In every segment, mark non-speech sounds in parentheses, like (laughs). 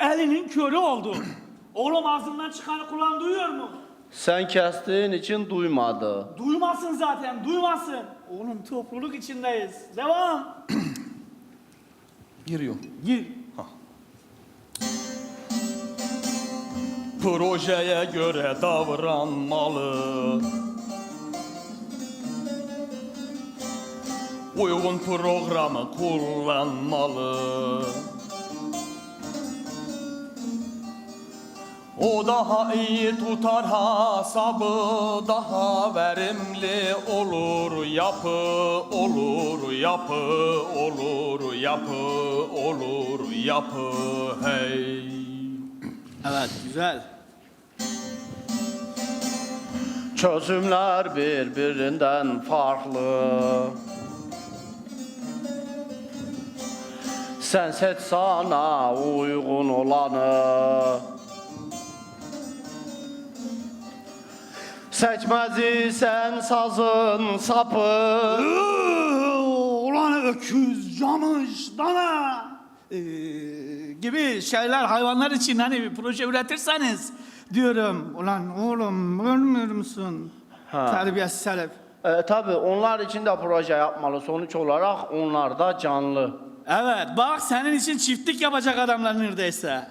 elinin körü oldu. Oğlum ağzından çıkanı kulağın duyuyor mu? Sen kestiğin için duymadı. Duymasın zaten, duymasın. Oğlum topluluk içindeyiz. Devam. Giriyor. Gir. Projeye göre davranmalı. Uygun programı kullanmalı. O daha iyi tutar hasabı, daha verimli olur yapı, olur yapı, olur yapı, olur yapı, hey. Evet, güzel. Çözümler birbirinden farklı. Sen seç sana uygun olanı. Seçmez isen sazın sapı. Ulan öküz, camış, dana ee, gibi şeyler hayvanlar için hani bir proje üretirseniz diyorum. Ulan oğlum görmüyor musun? Ha. Terbiyesiz herif. E, tabii onlar için de proje yapmalı. Sonuç olarak onlar da canlı. Evet bak senin için çiftlik yapacak adamlar neredeyse.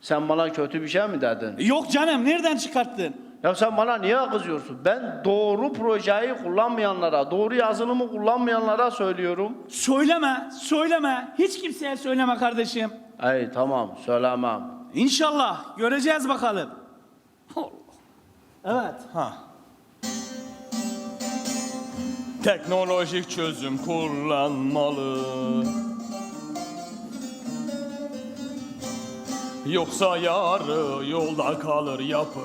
Sen bana kötü bir şey mi dedin? Yok canım nereden çıkarttın? Ya sen bana niye kızıyorsun? Ben doğru projeyi kullanmayanlara, doğru yazılımı kullanmayanlara söylüyorum. Söyleme, söyleme. Hiç kimseye söyleme kardeşim. Ey tamam söylemem. İnşallah göreceğiz bakalım. Evet. Ha. Teknolojik çözüm kullanmalı. Yoksa yarı yolda kalır yapı.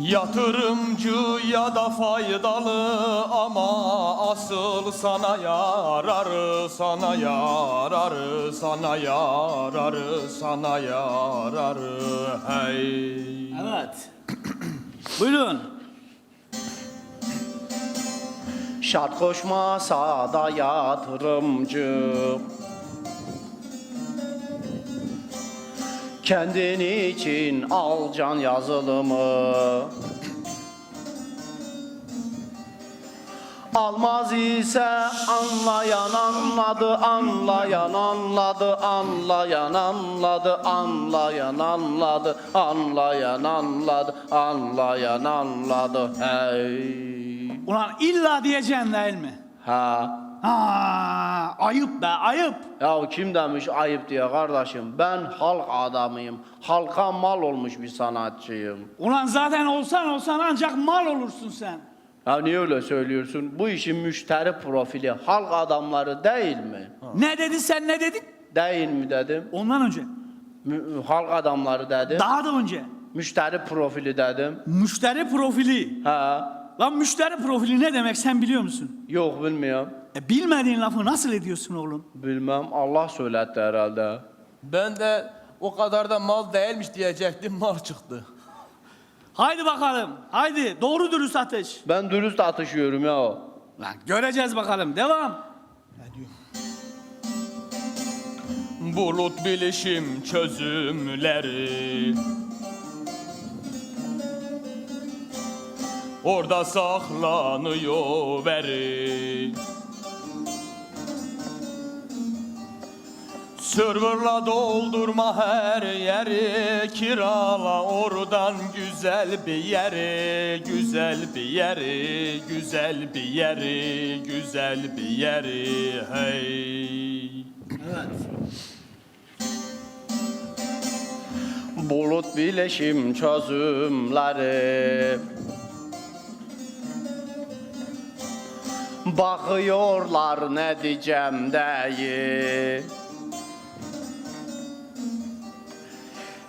Yatırımcı ya da faydalı ama asıl sana yararı sana yararı sana yararı sana yararı hey. Evet. (clears throat) Buyurun. Şart koşmasa da yatırımcı. Kendin için al can yazılımı. Almaz ise anlayan anladı, anlayan anladı, anlayan anladı, anlayan anladı, anlayan anladı, anlayan anladı. Hey. Ulan illa diyeceksin değil mi? Ha. Ha, ayıp be ayıp. Ya kim demiş ayıp diye kardeşim? Ben halk adamıyım. Halka mal olmuş bir sanatçıyım. Ulan zaten olsan olsan ancak mal olursun sen. Ya niye öyle söylüyorsun? Bu işin müşteri profili halk adamları değil mi? Ne dedin sen ne dedin? Değil mi dedim? Ondan önce. Mü- halk adamları dedim. Daha da önce. Müşteri profili dedim. Müşteri profili. Ha. Lan müşteri profili ne demek sen biliyor musun? Yok bilmiyorum. E, bilmediğin lafı nasıl ediyorsun oğlum? Bilmem. Allah söyletti herhalde. Ben de o kadar da mal değilmiş diyecektim mal çıktı. Haydi bakalım. Haydi doğru dürüst ateş. Ben dürüst atışıyorum ya. Lan göreceğiz bakalım. Devam. Bulut bilişim çözümleri Orada saklanıyor veri Serverla doldurma her yeri Kirala oradan güzel bir yeri Güzel bir yeri Güzel bir yeri Güzel bir yeri Hey. Bulut bileşim çözümleri Bakıyorlar ne diyeceğim deyi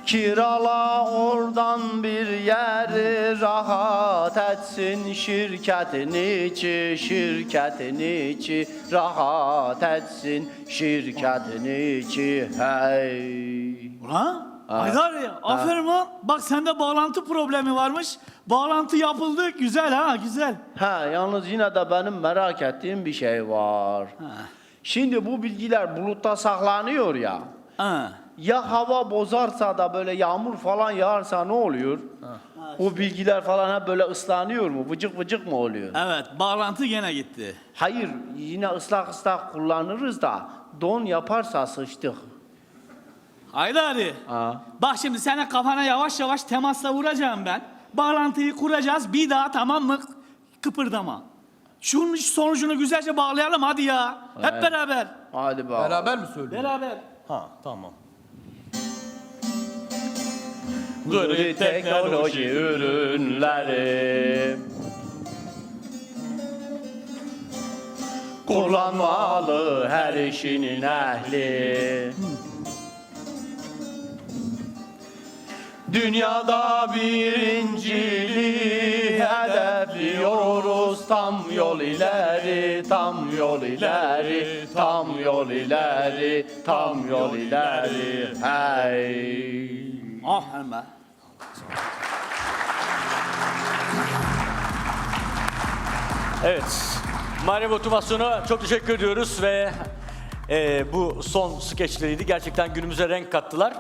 Kirala oradan bir yeri rahat etsin şirketin içi şirketin içi rahat etsin şirketin içi hey. Ulan. Haydar ya aferin lan. Bak sende bağlantı problemi varmış. Bağlantı yapıldı. Güzel ha güzel. Ha yalnız yine de benim merak ettiğim bir şey var. Şimdi bu bilgiler bulutta saklanıyor ya. Ha. Ya hava bozarsa da böyle yağmur falan yağarsa ne oluyor? O bilgiler falan hep böyle ıslanıyor mu? Vıcık vıcık mı oluyor? Evet, bağlantı gene gitti. Hayır, yine ıslak ıslak kullanırız da don yaparsa sıçtık. Haydari. Ha. Bak şimdi senin kafana yavaş yavaş temasla vuracağım ben. Bağlantıyı kuracağız bir daha tamam mı? Kıpırdama. Şunun sonucunu güzelce bağlayalım hadi ya. Hep Evet. beraber. Hadi bakalım. Beraber mi söylüyorsun? Beraber. Ha tamam. Gri teknoloji ürünleri Kullanmalı her işinin ehli Dünyada birinciliği hedefliyoruz Tam yol ileri, tam yol ileri Tam yol ileri, tam yol ileri Hey be. Evet. Mane Motivasyon'a çok teşekkür ediyoruz ve e, bu son skeçleriydi. Gerçekten günümüze renk kattılar.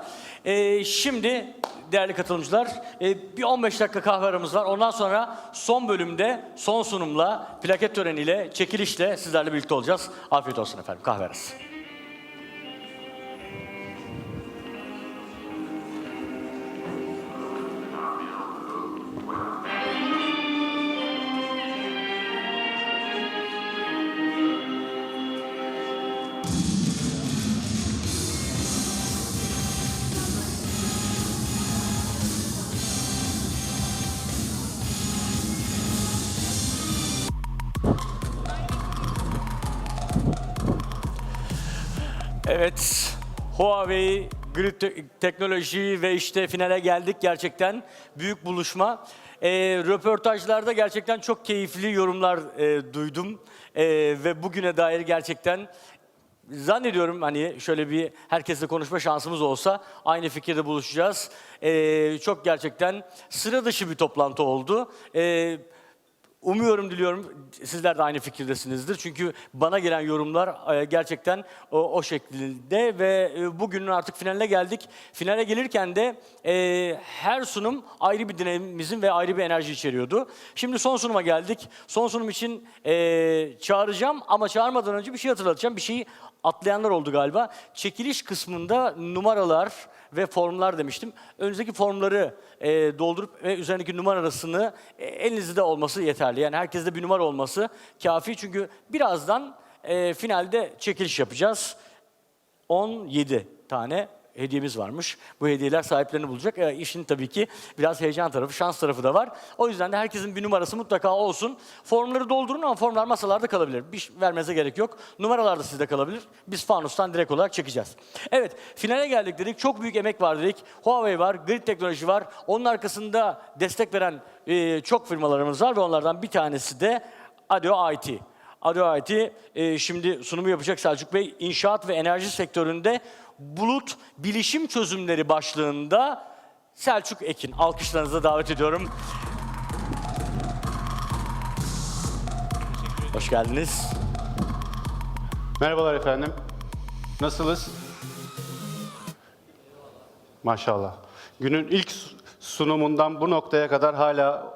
E, şimdi değerli katılımcılar e, bir 15 dakika kahve aramız var. Ondan sonra son bölümde son sunumla, plaket töreniyle, çekilişle sizlerle birlikte olacağız. Afiyet olsun efendim kahve arası. Evet, Huawei, Grid Te- Teknoloji ve işte finale geldik gerçekten. Büyük buluşma. Ee, röportajlarda gerçekten çok keyifli yorumlar e, duydum. Ee, ve bugüne dair gerçekten zannediyorum hani şöyle bir herkesle konuşma şansımız olsa aynı fikirde buluşacağız. Ee, çok gerçekten sıra dışı bir toplantı oldu. Ee, Umuyorum, diliyorum sizler de aynı fikirdesinizdir. Çünkü bana gelen yorumlar e, gerçekten o, o şekilde ve e, bugünün artık finaline geldik. Finale gelirken de e, her sunum ayrı bir dinamizm ve ayrı bir enerji içeriyordu. Şimdi son sunuma geldik. Son sunum için e, çağıracağım ama çağırmadan önce bir şey hatırlatacağım. Bir şeyi atlayanlar oldu galiba. Çekiliş kısmında numaralar ve formlar demiştim. Önünüzdeki formları e, doldurup ve üzerindeki numarasını e, elinizde olması yeterli. Yani herkeste bir numara olması kafi. Çünkü birazdan e, finalde çekiliş yapacağız. 17 tane hediyemiz varmış. Bu hediyeler sahiplerini bulacak. E, işin tabii ki biraz heyecan tarafı, şans tarafı da var. O yüzden de herkesin bir numarası mutlaka olsun. Formları doldurun ama formlar masalarda kalabilir. Bir vermenize gerek yok. Numaralar da sizde kalabilir. Biz fanustan direkt olarak çekeceğiz. Evet, finale geldik dedik. Çok büyük emek var dedik. Huawei var, Grid Teknoloji var. Onun arkasında destek veren e, çok firmalarımız var ve onlardan bir tanesi de Adeo IT. IT e, şimdi sunumu yapacak Selçuk Bey. İnşaat ve enerji sektöründe bulut bilişim çözümleri başlığında Selçuk Ekin. Alkışlarınızı davet ediyorum. Hoş geldiniz. Merhabalar efendim. Nasılsınız? Maşallah. Günün ilk sunumundan bu noktaya kadar hala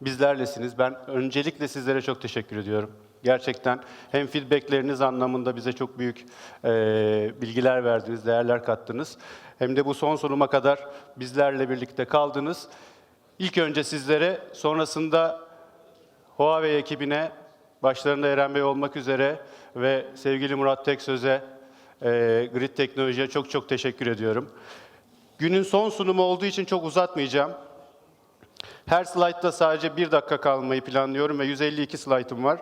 bizlerlesiniz. Ben öncelikle sizlere çok teşekkür ediyorum. Gerçekten hem feedbackleriniz anlamında bize çok büyük eee, bilgiler verdiniz, değerler kattınız. Hem de bu son sunuma kadar bizlerle birlikte kaldınız. İlk önce sizlere, sonrasında Huawei ekibine, başlarında Eren Bey olmak üzere ve sevgili Murat Teksöz'e, e, Grid Teknoloji'ye çok çok teşekkür ediyorum. Günün son sunumu olduğu için çok uzatmayacağım. Her slaytta sadece bir dakika kalmayı planlıyorum ve 152 slaytım var.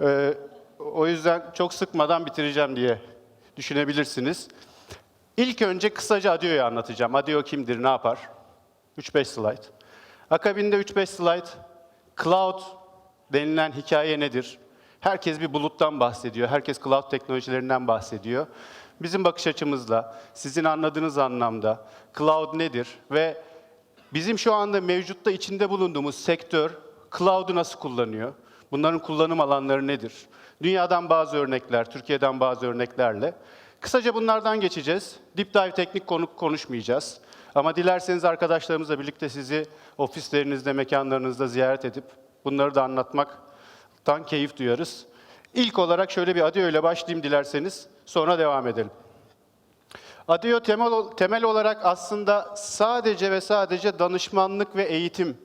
E, o yüzden çok sıkmadan bitireceğim diye düşünebilirsiniz. İlk önce kısaca Adio'yu anlatacağım. Adio kimdir, ne yapar? 3-5 slide. Akabinde 3-5 slide cloud denilen hikaye nedir? Herkes bir buluttan bahsediyor. Herkes cloud teknolojilerinden bahsediyor. Bizim bakış açımızla, sizin anladığınız anlamda cloud nedir ve bizim şu anda mevcutta içinde bulunduğumuz sektör cloud'u nasıl kullanıyor? Bunların kullanım alanları nedir? Dünyadan bazı örnekler, Türkiye'den bazı örneklerle. Kısaca bunlardan geçeceğiz. Deep dive teknik konu konuşmayacağız. Ama dilerseniz arkadaşlarımızla birlikte sizi ofislerinizde, mekanlarınızda ziyaret edip bunları da anlatmaktan keyif duyarız. İlk olarak şöyle bir Adeo ile başlayayım dilerseniz, sonra devam edelim. Adeo temel, temel olarak aslında sadece ve sadece danışmanlık ve eğitim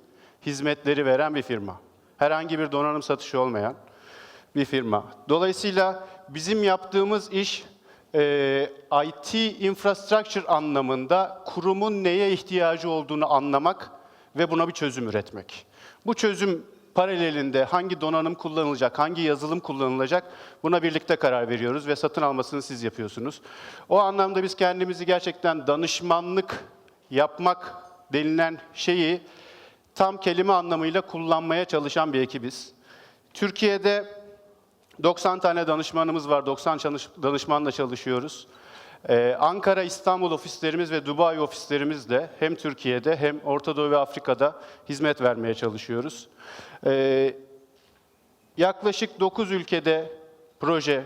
hizmetleri veren bir firma. Herhangi bir donanım satışı olmayan bir firma. Dolayısıyla bizim yaptığımız iş e, IT infrastructure anlamında kurumun neye ihtiyacı olduğunu anlamak ve buna bir çözüm üretmek. Bu çözüm paralelinde hangi donanım kullanılacak, hangi yazılım kullanılacak buna birlikte karar veriyoruz ve satın almasını siz yapıyorsunuz. O anlamda biz kendimizi gerçekten danışmanlık yapmak denilen şeyi tam kelime anlamıyla kullanmaya çalışan bir ekibiz. Türkiye'de 90 tane danışmanımız var, 90 çalış- danışmanla çalışıyoruz. Ee, Ankara, İstanbul ofislerimiz ve Dubai ofislerimizle hem Türkiye'de hem Orta Doğu ve Afrika'da hizmet vermeye çalışıyoruz. Ee, yaklaşık 9 ülkede proje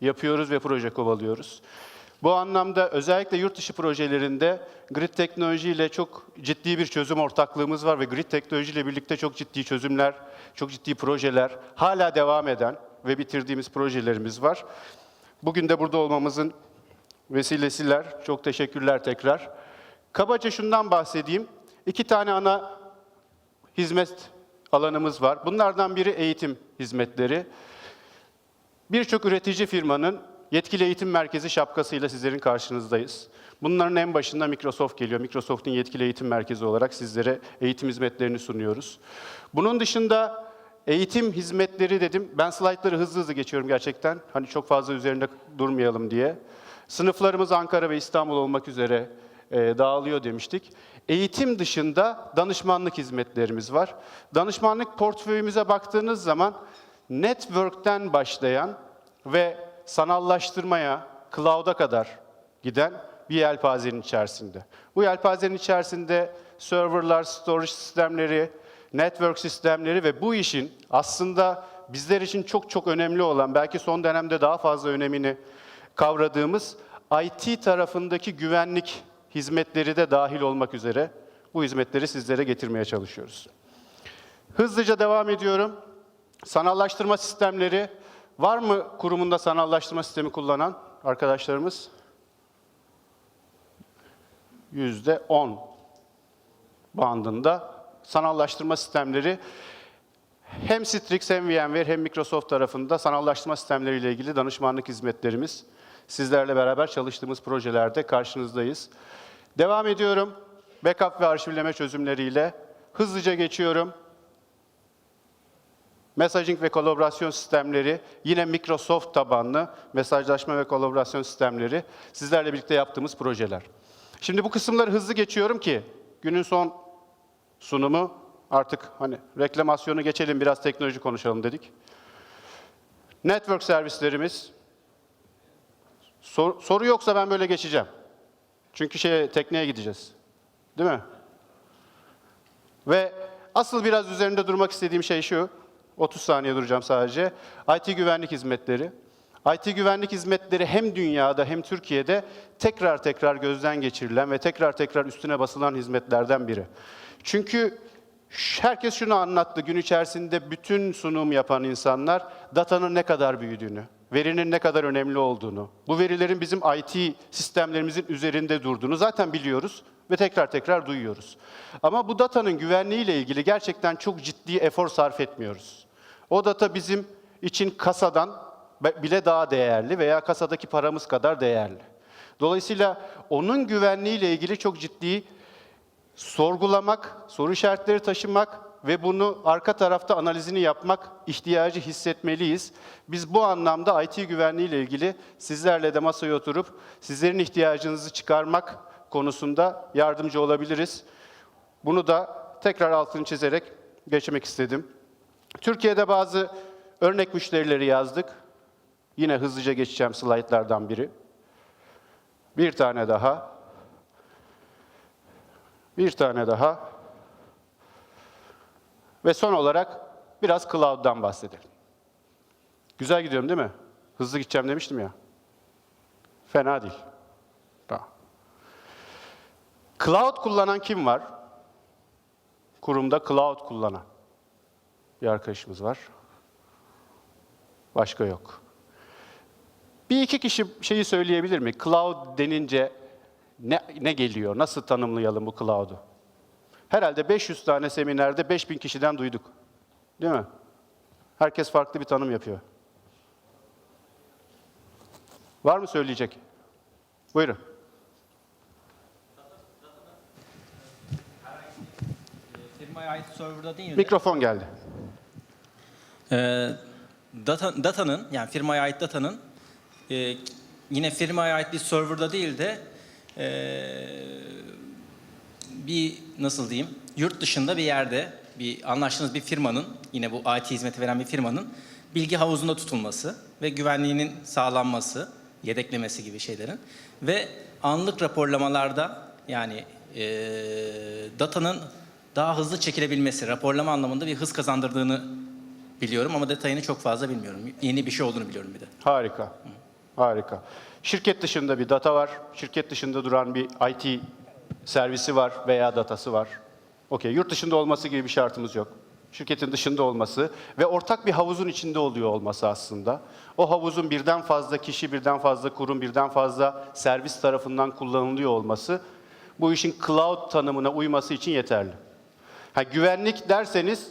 yapıyoruz ve proje kovalıyoruz. Bu anlamda özellikle yurt dışı projelerinde grid teknoloji ile çok ciddi bir çözüm ortaklığımız var ve grid teknoloji ile birlikte çok ciddi çözümler, çok ciddi projeler hala devam eden ve bitirdiğimiz projelerimiz var. Bugün de burada olmamızın vesilesiler. Çok teşekkürler tekrar. Kabaca şundan bahsedeyim. İki tane ana hizmet alanımız var. Bunlardan biri eğitim hizmetleri. Birçok üretici firmanın yetkili eğitim merkezi şapkasıyla sizlerin karşınızdayız. Bunların en başında Microsoft geliyor. Microsoft'un yetkili eğitim merkezi olarak sizlere eğitim hizmetlerini sunuyoruz. Bunun dışında eğitim hizmetleri dedim. Ben slaytları hızlı hızlı geçiyorum gerçekten. Hani çok fazla üzerinde durmayalım diye. Sınıflarımız Ankara ve İstanbul olmak üzere e, dağılıyor demiştik. Eğitim dışında danışmanlık hizmetlerimiz var. Danışmanlık portföyümüze baktığınız zaman network'ten başlayan ve sanallaştırmaya, cloud'a kadar giden bir yelpazenin içerisinde. Bu yelpazenin içerisinde serverlar, storage sistemleri, network sistemleri ve bu işin aslında bizler için çok çok önemli olan, belki son dönemde daha fazla önemini kavradığımız IT tarafındaki güvenlik hizmetleri de dahil olmak üzere bu hizmetleri sizlere getirmeye çalışıyoruz. Hızlıca devam ediyorum. Sanallaştırma sistemleri var mı kurumunda sanallaştırma sistemi kullanan arkadaşlarımız? Yüzde on bandında sanallaştırma sistemleri hem Citrix hem VMware hem Microsoft tarafında sanallaştırma sistemleriyle ilgili danışmanlık hizmetlerimiz sizlerle beraber çalıştığımız projelerde karşınızdayız. Devam ediyorum. Backup ve arşivleme çözümleriyle. Hızlıca geçiyorum. Messaging ve kolaborasyon sistemleri, yine Microsoft tabanlı mesajlaşma ve kolaborasyon sistemleri sizlerle birlikte yaptığımız projeler. Şimdi bu kısımları hızlı geçiyorum ki günün son sunumu artık hani reklamasyonu geçelim biraz teknoloji konuşalım dedik. Network servislerimiz. Sor- soru yoksa ben böyle geçeceğim. Çünkü şeye tekneye gideceğiz. Değil mi? Ve asıl biraz üzerinde durmak istediğim şey şu. 30 saniye duracağım sadece. IT güvenlik hizmetleri. IT güvenlik hizmetleri hem dünyada hem Türkiye'de tekrar tekrar gözden geçirilen ve tekrar tekrar üstüne basılan hizmetlerden biri. Çünkü herkes şunu anlattı gün içerisinde bütün sunum yapan insanlar datanın ne kadar büyüdüğünü, verinin ne kadar önemli olduğunu, bu verilerin bizim IT sistemlerimizin üzerinde durduğunu zaten biliyoruz ve tekrar tekrar duyuyoruz. Ama bu datanın güvenliği ile ilgili gerçekten çok ciddi efor sarf etmiyoruz. O data bizim için kasadan bile daha değerli veya kasadaki paramız kadar değerli. Dolayısıyla onun güvenliği ile ilgili çok ciddi sorgulamak, soru işaretleri taşımak ve bunu arka tarafta analizini yapmak ihtiyacı hissetmeliyiz. Biz bu anlamda IT güvenliği ile ilgili sizlerle de masaya oturup sizlerin ihtiyacınızı çıkarmak konusunda yardımcı olabiliriz. Bunu da tekrar altını çizerek geçmek istedim. Türkiye'de bazı örnek müşterileri yazdık. Yine hızlıca geçeceğim slaytlardan biri. Bir tane daha. Bir tane daha. Ve son olarak biraz cloud'dan bahsedelim. Güzel gidiyorum değil mi? Hızlı gideceğim demiştim ya. Fena değil. Cloud kullanan kim var? Kurumda cloud kullanan bir arkadaşımız var. Başka yok. Bir iki kişi şeyi söyleyebilir mi? Cloud denince ne, ne geliyor? Nasıl tanımlayalım bu cloud'u? Herhalde 500 tane seminerde 5000 kişiden duyduk. Değil mi? Herkes farklı bir tanım yapıyor. Var mı söyleyecek? Buyurun. Firmaya ait serverda değil de Mikrofon geldi. e, data, datanın yani firmaya ait datanın e, yine firmaya ait bir serverda değil de e, bir nasıl diyeyim yurt dışında bir yerde bir anlaştığınız bir firmanın yine bu IT hizmeti veren bir firmanın bilgi havuzunda tutulması ve güvenliğinin sağlanması, yedeklemesi gibi şeylerin ve anlık raporlamalarda yani e, datanın daha hızlı çekilebilmesi, raporlama anlamında bir hız kazandırdığını biliyorum ama detayını çok fazla bilmiyorum. Yeni bir şey olduğunu biliyorum bir de. Harika. Harika. Şirket dışında bir data var. Şirket dışında duran bir IT servisi var veya datası var. Okey. Yurt dışında olması gibi bir şartımız yok. Şirketin dışında olması ve ortak bir havuzun içinde oluyor olması aslında. O havuzun birden fazla kişi, birden fazla kurum, birden fazla servis tarafından kullanılıyor olması bu işin cloud tanımına uyması için yeterli. Ha, güvenlik derseniz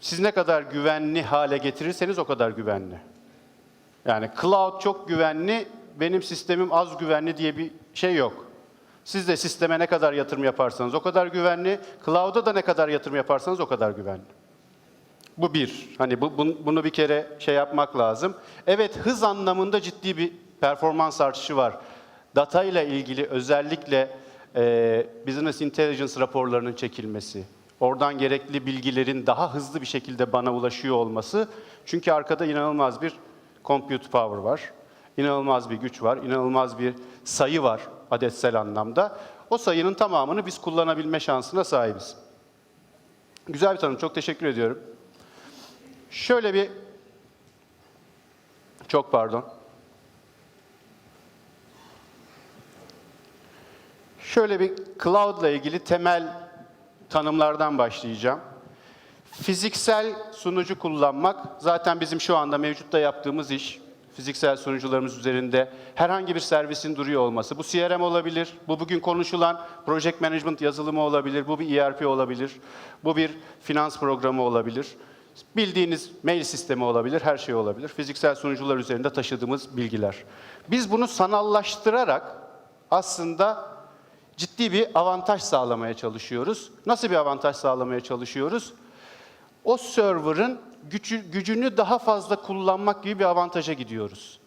siz ne kadar güvenli hale getirirseniz o kadar güvenli. Yani cloud çok güvenli, benim sistemim az güvenli diye bir şey yok. Siz de sisteme ne kadar yatırım yaparsanız o kadar güvenli, cloud'a da ne kadar yatırım yaparsanız o kadar güvenli. Bu bir. Hani bu, bun- bunu bir kere şey yapmak lazım. Evet hız anlamında ciddi bir performans artışı var. Data ile ilgili özellikle e, business intelligence raporlarının çekilmesi, oradan gerekli bilgilerin daha hızlı bir şekilde bana ulaşıyor olması. Çünkü arkada inanılmaz bir compute power var. İnanılmaz bir güç var, inanılmaz bir sayı var adetsel anlamda. O sayının tamamını biz kullanabilme şansına sahibiz. Güzel bir tanım, çok teşekkür ediyorum. Şöyle bir çok pardon. Şöyle bir cloud ile ilgili temel tanımlardan başlayacağım. Fiziksel sunucu kullanmak zaten bizim şu anda mevcutta yaptığımız iş. Fiziksel sunucularımız üzerinde herhangi bir servisin duruyor olması. Bu CRM olabilir, bu bugün konuşulan project management yazılımı olabilir, bu bir ERP olabilir, bu bir finans programı olabilir. Bildiğiniz mail sistemi olabilir, her şey olabilir. Fiziksel sunucular üzerinde taşıdığımız bilgiler. Biz bunu sanallaştırarak aslında ciddi bir avantaj sağlamaya çalışıyoruz. Nasıl bir avantaj sağlamaya çalışıyoruz? O server'ın gücü, gücünü daha fazla kullanmak gibi bir avantaja gidiyoruz.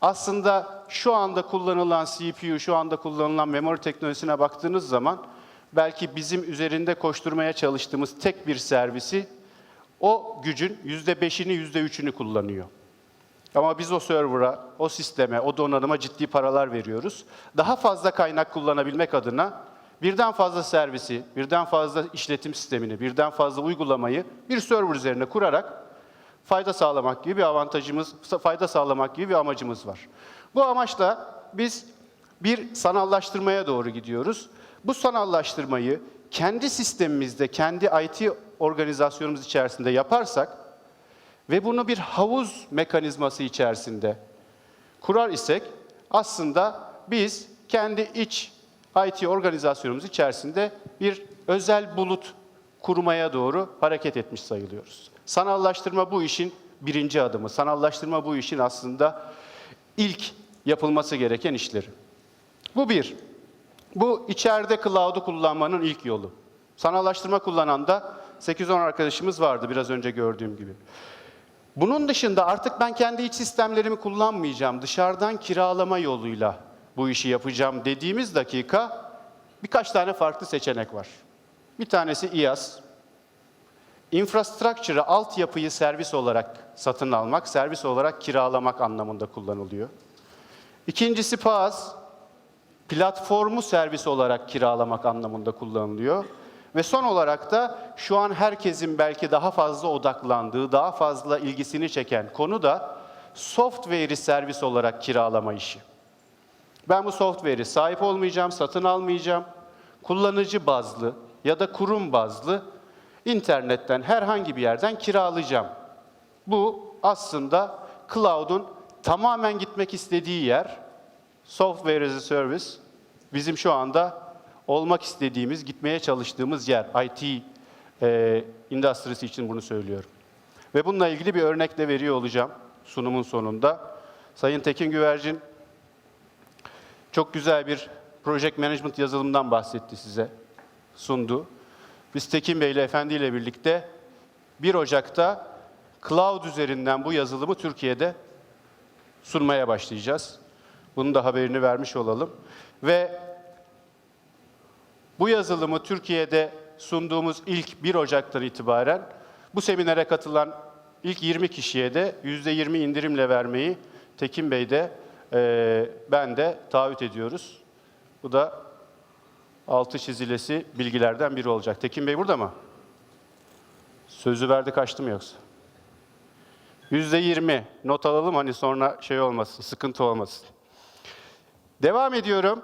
Aslında şu anda kullanılan CPU, şu anda kullanılan memory teknolojisine baktığınız zaman belki bizim üzerinde koşturmaya çalıştığımız tek bir servisi o gücün yüzde beşini, yüzde üçünü kullanıyor. Ama biz o server'a, o sisteme, o donanıma ciddi paralar veriyoruz. Daha fazla kaynak kullanabilmek adına birden fazla servisi, birden fazla işletim sistemini, birden fazla uygulamayı bir server üzerine kurarak fayda sağlamak gibi bir avantajımız, fayda sağlamak gibi bir amacımız var. Bu amaçla biz bir sanallaştırmaya doğru gidiyoruz. Bu sanallaştırmayı kendi sistemimizde, kendi IT organizasyonumuz içerisinde yaparsak ve bunu bir havuz mekanizması içerisinde kurar isek aslında biz kendi iç IT organizasyonumuz içerisinde bir özel bulut kurmaya doğru hareket etmiş sayılıyoruz. Sanallaştırma bu işin birinci adımı. Sanallaştırma bu işin aslında ilk yapılması gereken işleri. Bu bir. Bu içeride cloud'u kullanmanın ilk yolu. Sanallaştırma kullanan da 8-10 arkadaşımız vardı biraz önce gördüğüm gibi. Bunun dışında artık ben kendi iç sistemlerimi kullanmayacağım, dışarıdan kiralama yoluyla bu işi yapacağım dediğimiz dakika birkaç tane farklı seçenek var. Bir tanesi İAS. Infrastructure'ı, altyapıyı servis olarak satın almak, servis olarak kiralamak anlamında kullanılıyor. İkincisi PaaS, platformu servis olarak kiralamak anlamında kullanılıyor. Ve son olarak da şu an herkesin belki daha fazla odaklandığı, daha fazla ilgisini çeken konu da software'i servis olarak kiralama işi. Ben bu software'i sahip olmayacağım, satın almayacağım. Kullanıcı bazlı ya da kurum bazlı internetten herhangi bir yerden kiralayacağım. Bu aslında cloud'un tamamen gitmek istediği yer. Software as a service bizim şu anda olmak istediğimiz, gitmeye çalıştığımız yer. IT endüstrisi için bunu söylüyorum. Ve bununla ilgili bir örnek de veriyor olacağım sunumun sonunda. Sayın Tekin Güvercin çok güzel bir project management yazılımından bahsetti size, sundu. Biz Tekin Bey ile Efendi ile birlikte 1 Ocak'ta cloud üzerinden bu yazılımı Türkiye'de sunmaya başlayacağız. Bunun da haberini vermiş olalım. Ve bu yazılımı Türkiye'de sunduğumuz ilk 1 Ocak'tan itibaren bu seminere katılan ilk 20 kişiye de %20 indirimle vermeyi Tekin Bey de eee, ben de taahhüt ediyoruz. Bu da altı çizilesi bilgilerden biri olacak. Tekin Bey burada mı? Sözü verdi kaçtı mı yoksa? Yüzde yirmi. Not alalım hani sonra şey olmasın, sıkıntı olmasın. Devam ediyorum.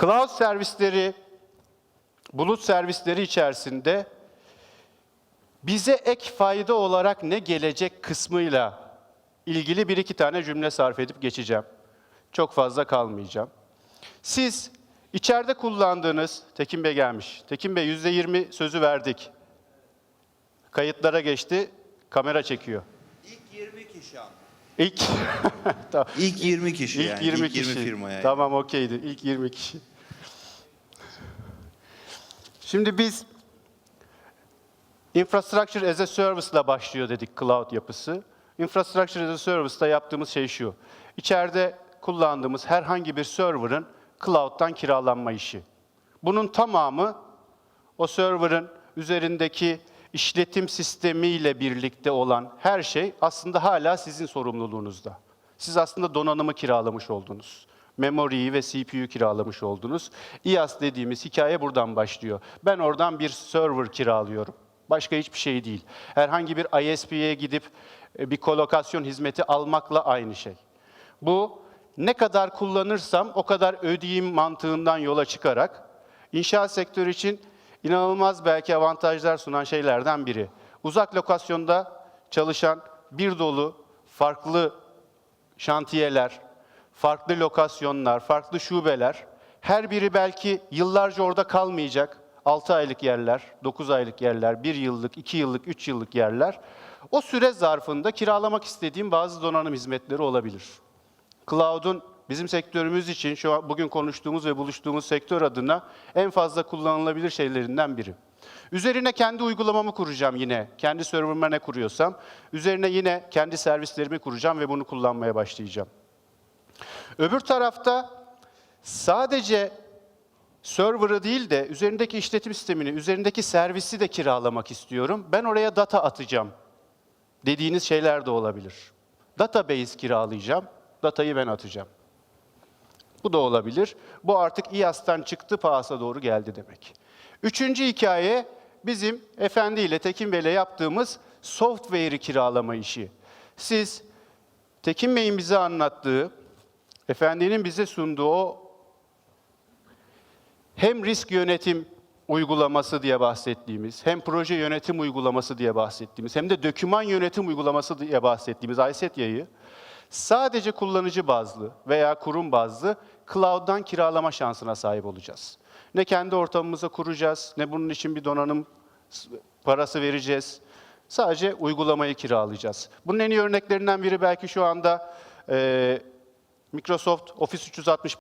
Cloud servisleri, bulut servisleri içerisinde bize ek fayda olarak ne gelecek kısmıyla ilgili bir iki tane cümle sarf edip geçeceğim. Çok fazla kalmayacağım. Siz içeride kullandığınız, Tekin Bey gelmiş. Tekin Bey yüzde yirmi sözü verdik. Kayıtlara geçti, kamera çekiyor. İlk 20 kişi ama. İlk, (laughs) tamam. İlk 20 kişi İlk yani. 20 İlk kişi. 20 firma yani. Tamam okeydi. İlk 20 kişi. Şimdi biz Infrastructure as a Service ile başlıyor dedik cloud yapısı. Infrastructure as a Service'da yaptığımız şey şu. İçeride kullandığımız herhangi bir server'ın cloud'dan kiralanma işi. Bunun tamamı o server'ın üzerindeki işletim sistemiyle birlikte olan her şey aslında hala sizin sorumluluğunuzda. Siz aslında donanımı kiralamış oldunuz. Memoriyi ve CPU'yu kiralamış oldunuz. IaaS dediğimiz hikaye buradan başlıyor. Ben oradan bir server kiralıyorum. Başka hiçbir şey değil. Herhangi bir ISP'ye gidip e, bir kolokasyon hizmeti almakla aynı şey. Bu ne kadar kullanırsam o kadar ödeyeyim mantığından yola çıkarak inşaat sektörü için inanılmaz belki avantajlar sunan şeylerden biri. Uzak lokasyonda çalışan bir dolu farklı şantiyeler, farklı lokasyonlar, farklı şubeler, her biri belki yıllarca orada kalmayacak. 6 aylık yerler, 9 aylık yerler, 1 yıllık, 2 yıllık, 3 yıllık yerler. O süre zarfında kiralamak istediğim bazı donanım hizmetleri olabilir. Cloud'un bizim sektörümüz için şu an bugün konuştuğumuz ve buluştuğumuz sektör adına en fazla kullanılabilir şeylerinden biri. Üzerine kendi uygulamamı kuracağım yine. Kendi server'ıma ne kuruyorsam. Üzerine yine kendi servislerimi kuracağım ve bunu kullanmaya başlayacağım. Öbür tarafta sadece server'ı değil de üzerindeki işletim sistemini, üzerindeki servisi de kiralamak istiyorum. Ben oraya data atacağım dediğiniz şeyler de olabilir. Database kiralayacağım, datayı ben atacağım. Bu da olabilir. Bu artık İAS'tan çıktı, PAS'a doğru geldi demek. Üçüncü hikaye bizim Efendi ile Tekin Bey'le yaptığımız software'i kiralama işi. Siz Tekin Bey'in bize anlattığı, Efendi'nin bize sunduğu o hem risk yönetim uygulaması diye bahsettiğimiz, hem proje yönetim uygulaması diye bahsettiğimiz, hem de döküman yönetim uygulaması diye bahsettiğimiz ISETYA'yı sadece kullanıcı bazlı veya kurum bazlı cloud'dan kiralama şansına sahip olacağız. Ne kendi ortamımıza kuracağız, ne bunun için bir donanım parası vereceğiz. Sadece uygulamayı kiralayacağız. Bunun en iyi örneklerinden biri belki şu anda eee, Microsoft Office 365